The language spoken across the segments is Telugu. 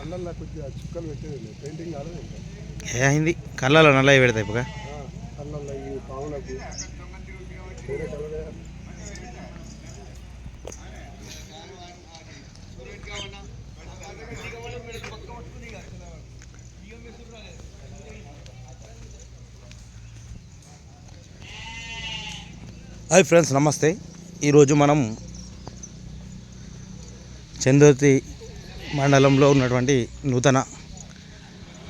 కళ్ళల్లో కొద్దిగా చుక్కలు పెట్టేది పెయింటింగ్ కాలేదు ఇంకా. ఏ అయింది కళ్ళలో నల్లవి పెడతాయి ఇప్పుగా ఆ, కళ్ళల్లో ఈ పాములకు వేరే కలర్ హాయ్ ఫ్రెండ్స్ నమస్తే. ఈరోజు మనం చందుర్తి మండలంలో ఉన్నటువంటి నూతన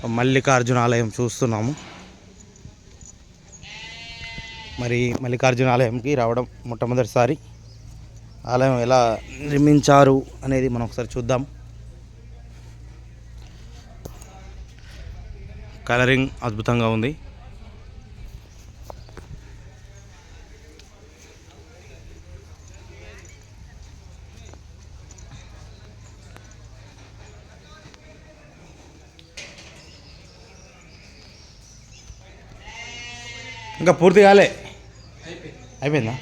మల్లికార్జున ఆలయం చూస్తున్నాము. మరి మల్లికార్జున ఆలయంకి రావడం మొట్టమొదటిసారి. ఆలయం ఎలా నిర్మించారు అనేది మనం ఒకసారి చూద్దాం. కలరింగ్ అద్భుతంగా ఉంది. ఇంకా పూర్తి కాలే అయిపోయిందా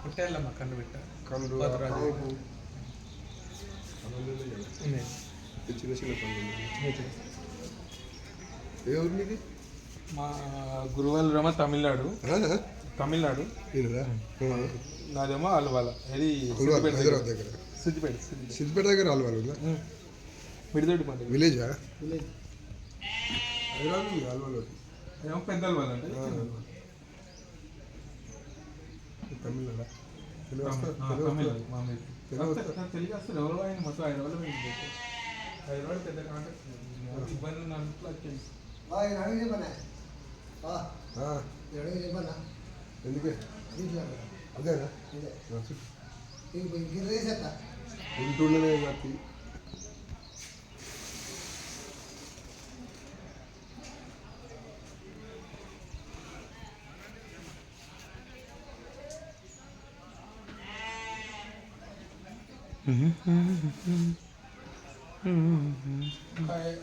పుట్టేళ్ళమ్మ కన్ను పెట్ట. ఈ చిన్న చిన్న కళ్ళు ఏ ఊరు మా గురువాలరేమో తమిళనాడు ఆ? తమిళనాడు. నాదేమో అల్వాల. సిద్దిపేట హైదరాబాద్ దగ్గర. సిద్దిపేట సిద్దిపేట. దగ్గర అల్వాల్ ఉందా? మిడిదొడ్డి మాట విలేజా? హైదరాబాద్ అల్వాల్. ఏమో పెద్ద అల్వాల్ అంటే. తమిళనాడా? తెలుగు వస్తారు ఎవరో ఆయన మొత్తం హైదరాబాద్ హైదరాబాద్ పెద్ద కాంటాక్ట్ ఇబ్బంది ఉన్న అంట్లో వచ్చేది ఆ. ఎందుకే? అదేనా? ఉంటుండనే నాకు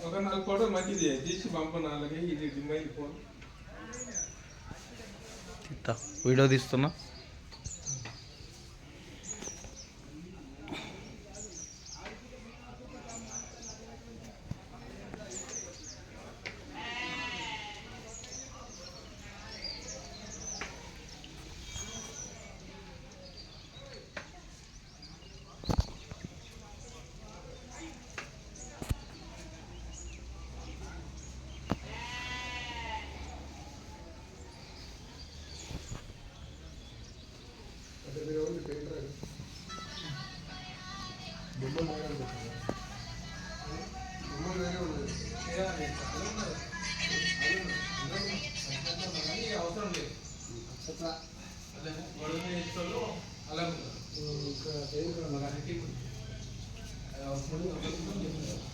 ఒక నాలుగు ఫోటో మంచిది. తీసి పంప నాలుగే ఇది డిమైన్ ఫోన్. వీడియో తీస్తున్నా. అవసరం లేదు అదే గొడవ చేసేవాళ్ళు అలా ఉన్నారు ఇంకా అవసరం లేదు.